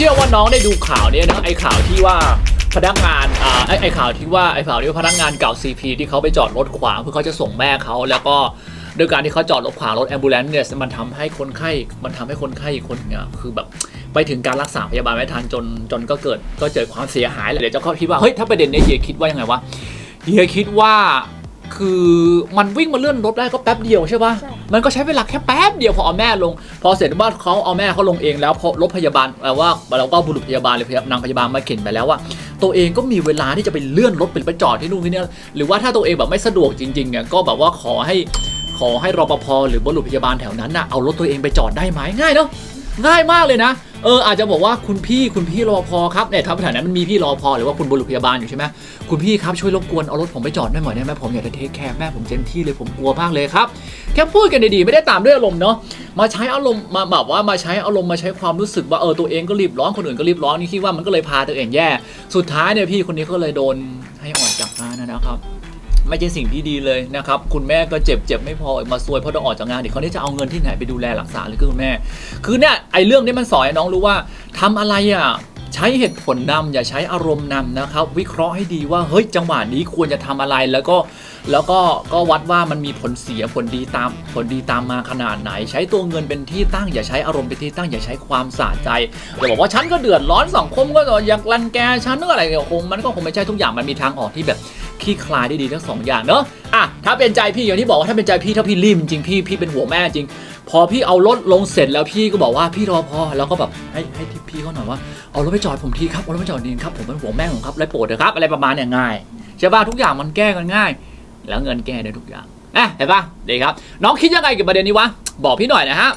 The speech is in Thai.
เชื่อว่าน้องได้ดูข่าวเนี้ยนะไอข่าวที่ว่าพนักงานอ่าไอไอข่าวที่ว่าไอข่าวที่ว่าพนักงานเก่า CP ที่เขาไปจอดรถขวางเพื่อเขาจะส่งแม่เขาแล้วก็โดยการที่เขาจอดรถขวางรถแอมบูเลนซ์เนี่ยมันทำให้คนไข้มันทำให้คนไข้อีกคนเนี่ยคือแบบไปถึงการรักษาพยาบาลไม่ทันจนจนก็เกิดก็เกิดความเสียหายเลยเดี๋ยวเจ้าเขาคิดว่าเฮ้ยถ้าประเด็นเนี้ยเฮียคิดว่ายังไงวะเฮียคิดว่า คือมันวิ่งมาเลื่อนรถได้ก็แป๊บเดียวใช่ปะใช่มันก็ใช้เวลาแค่แป๊บเดียวพอเอาแม่ลง พอเสร็จว่าเขาเอาแม่เขาลงเองแล้วพอรถพยาบาลแปลว่าเราก็บุรุษพยาบาลหรือพยานางพยาบาลมาเข็นไปแล้วว่าตัวเองก็มีเวลาที่จะไปเลื่อนรถไปจอดที่นู่นที่นี่หรือว่าถ้าตัวเองแบบไม่สะดวกจริงๆเนี่ยก็แบบว่าขอให้ขอให้รปภหรือบุรุษพยาบาลแถวนั้นน่ะเอารถตัวเองไปจอดได้ไหมง่ายเนาะง่ายมากเลยนะ เอออาจจะบอกว่าคุณพี่คุณพี่รปภครับเนี่ยถ้าแถวนั้นมันมีพี่รปภหรือว่าคุณบุรุษพยาบาลอยู่ใช่ไหมคุณพี่ครับช่วยรบกวนเอารถผมไปจอดได้ไหมได้ไหมผมอยากจะเทคแคร์แม่ผมเต็มที่เลยผมกลัวมากเลยครับแค่พูดกันดีๆไม่ได้ตามด้วยอารมณ์เนาะมาใช้อารมณ์มาแบบว่ามาใช้อารมณ์มาใช้ความรู้สึกว่าเออตัวเองก็รีบร้อนคนอื่นก็รีบร้อนนี่คิดว่ามันก็เลยพาตัวเองแย่ สุดท้ายเนี่ยพี่คนนี้ก็เลยโดนให้ออกจากงานนะครับ ไม่ใช่สิ่งที่ดีเลยนะครับคุณแม่ก็เจ็บเจ็บไม่พอมาซวยเพราะต้องออกจากงานเดี๋ยวเขานี่จะเอาเงินที่ไหนไปดูแลรักษาหรือคุณแม่ คือเนี่ยไอ้เรื่องนี้มันสอนน้องรู้ว่าทำอะไรอะใช้เหตุผลนำอย่าใช้อารมณ์นำนะครับ วิเคราะห์ให้ดีว่าเฮ้ยจังหวะนี้ควรจะทำอะไรแล้วก็แล้วก็ก็วัดว่ามันมีผลเสียผลดีตามผลดีตามมาขนาดไหน ใช้ตัวเงินเป็นที่ตั้ง อย่าใช้อารมณ์เป็นที่ตั้งอย่าใช้ความสะใจอย่าบอกว่าฉันก็เดือดร้อนสังคมก็อยากรังแกฉันนึกอะไรเนี่ยคงมันก็คงไม่ใช่ทุกอย่างมันมีทางออกที่แบบ คลี่คลายได้ดีทั้งสองอย่างเนอะอะถ้าเป็นใจพี่อย่างที่บอกว่าถ้าเป็นใจพี่ถ้าพี่รีบจริงพี่พี่เป็นหัวแม่จริง พอพี่เอารถลงเสร็จแล้วพี่ก็บอกว่าพี่รอพอแล้วก็แบบให้ให้ทิปพี่เขาหน่อยว่าเอารถไปจอดผมทีครับเอารถไปจอดดีครับผมเป็นหัวแม่ของครับเลยโปรดเถอะครับอะไรประมาณเนี่ยง่ายใช่ป่ะทุกอย่างมันแก้กันง่าย แล้วเงินแก้ได้ทุกอย่างอะเห็นป่ะดีครับ น้องคิดยังไงกับประเด็นนี้วะบอกพี่หน่อยนะฮะ